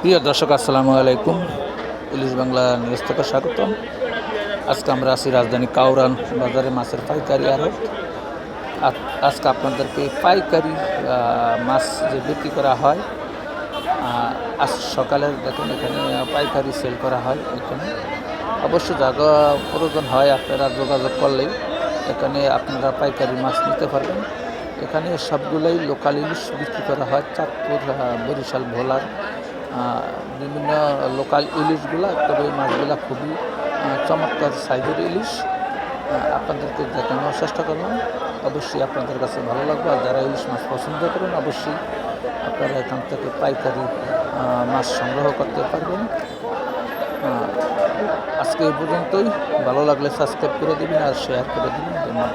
প্রিয় দর্শক, আসসালামু আলাইকুম। ইলিশ বাংলা নিউজ থেকে স্বাগতম। আজকে আমরা আছি রাজধানী কাউরান বাজারে মাছের পাইকারি আড়ত আজকে আপনাদেরকে পাইকারি মাছ যে বিক্রি করা হয় আজ সকালে দেখুন এখানে পাইকারি সেল করা হয় এখানে। অবশ্য জায়গা প্রয়োজন হয়, আপনারা যোগাযোগ করলেই এখানে আপনারা পাইকারি মাছ নিতে পারবেন। এখানে সবগুলোই লোকাল ইলিশ বিক্রি করা হয়। চাঁদপুর বরিশাল, ভোলার বিভিন্ন লোকাল ইলিশগুলা তবে এই মাছগুলা খুবই চমৎকার সাইজের ইলিশ আপনাদেরকে দেখানোর চেষ্টা করলাম। অবশ্যই আপনাদের কাছে ভালো লাগবে। আর যারা ইলিশ মাছ পছন্দ করেন, অবশ্যই আপনারা এখান থেকে পাইকারি মাছ সংগ্রহ করতে পারবেন। আজকে এই পর্যন্তই। ভালো লাগলে সাবস্ক্রাইব করে দেবেন আর শেয়ার করে দিবেন। ধন্যবাদ।